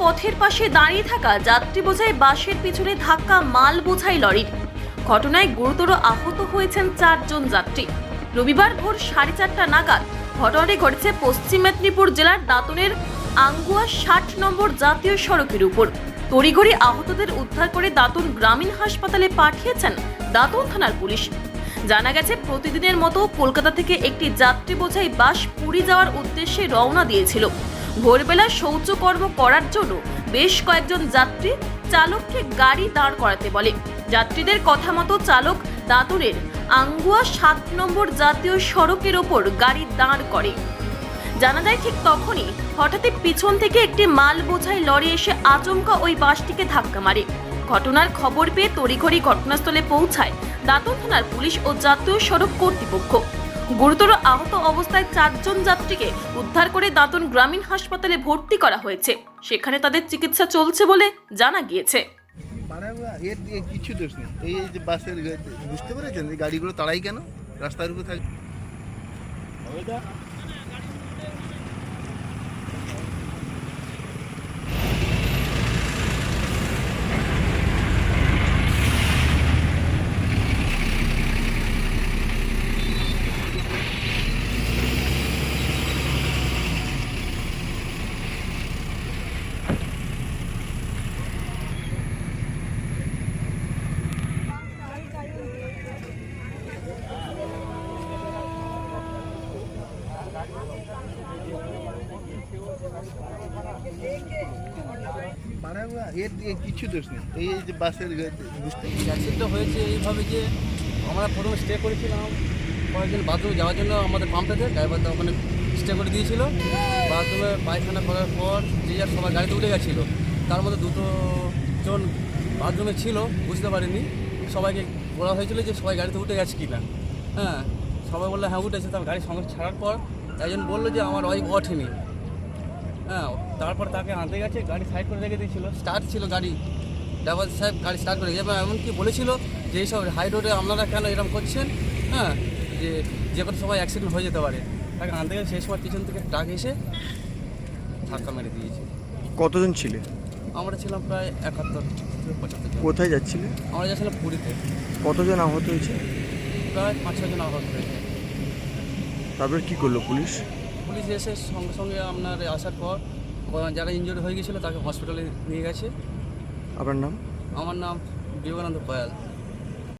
পথের পাশে দাঁড়িয়ে থাকা যাত্রী বোঝাই বাসের পিছনে ধাক্কা, মাল বোঝাই লরির ঘটনায় গুরুতর আহত হয়েছেন চারজন যাত্রী। রবিবার ভোর সাড়ে চারটা নাগাদ ঘটনাটি ঘটেছে পশ্চিম মেদিনীপুর জেলার দাঁতনের আঙ্গুয়া ষাট নম্বর জাতীয় সড়কের উপর। তড়িঘড়ি আহতদের উদ্ধার করে দাঁতন গ্রামীণ হাসপাতালে পাঠিয়েছেন দাঁতন থানার পুলিশ। জানা গেছে, প্রতিদিনের মতো কলকাতা থেকে একটি যাত্রী বোঝাই বাস পুরী যাওয়ার উদ্দেশ্যে রওনা দিয়েছিল। ভোরবেলা শৌচকর্ম করার জন্য বেশ কয়েকজন যাত্রী চালককে গাড়ি দাঁড় করাতে বলে। যাত্রীদের কথা মতো চালক দাঁতনের আঙ্গুয়া সাত নম্বর জাতীয় সড়কের ওপর গাড়ি দাঁড় করে। জানা যায় ঠিক তখনই হঠাৎই পিছন থেকে একটি মাল বোঝাই লরি এসে আচমকা ওই বাসটিকে ধাক্কা মারে। ঘটনার খবর পেয়ে তড়িঘড়ি ঘটনাস্থলে পৌঁছায় দাঁতন থানার পুলিশ ও জাতীয় সড়ক কর্তৃপক্ষ। গুরুতর আহত অবস্থায় চারজন যাত্রীকে উদ্ধার করে দাঁতন গ্রামীণ হাসপাতালে ভর্তি করা হয়েছে। সেখানে তাদের চিকিৎসা চলছে বলে জানা গিয়েছে। এর দিয়ে কিছু দোষ নেই। এই যে বাসের বুঝতে পেরেছেন? গাড়িগুলো তাড়াই কেন? রাস্তার উপরে থাকে এর দিয়ে কিছু দোষ নেই। এই যে বাসের অ্যাক্সিডেন্টটা হয়েছে এইভাবে যে আমরা প্রথমে স্টে করেছিলাম কয়েকদিন বাথরুমে যাওয়ার জন্য আমাদের পাম্পটাতে ড্রাইভারটা ওখানে স্টে করে দিয়েছিল। বাথরুমে পায়খানা করার পর যে যার সবাই গাড়িতে উঠে গেছিল, তার মধ্যে দুটো জন বাথরুমে ছিল, বুঝতে পারিনি। সবাইকে বলা হয়েছিল যে সবাই গাড়িতে উঠে গেছে কিনা। হ্যাঁ সবাই বলল হ্যাঁ উঠেছে। তার গাড়ি সঙ্গে ছাড়ার পর একজন বলল যে, আমার ওয়াইফ ওঠেনি। হ্যাঁ তারপর তাকে আনতে গেছে গাড়ি সাইড করে রেখে দিয়েছিল। স্টার্ট ছিল গাড়ি। ড্রাইভার সাহেব গাড়ি স্টার্ট করে এবার এমনকি বলেছিল যে এইসব হাই রোডে আপনারা কেন এরকম করছেন? হ্যাঁ যে যে কোনো সময় অ্যাক্সিডেন্ট হয়ে যেতে পারে। তাকে আনতে গেলে সেই সময় পিছন থেকে ট্রাক এসে ধাক্কা মেরে দিয়েছে। কতজন ছিলে? আমরা ছিলাম প্রায় একাত্তর পঁচাত্তর কোথায় যাচ্ছিলে? আমরা যাচ্ছিলাম পুরীতে। কতজন আহত হয়েছে? প্রায় পাঁচ ছজন আহত হয়েছে। তারপর কী করল পুলিশ? পুলিশ এসে সঙ্গে সঙ্গে আপনার আসার পর যারা ইনজুরি হয়ে গেছিল তাকে হসপিটালে নিয়ে গেছে। আপনার নাম? আমার নাম বিবেকানন্দ কয়াল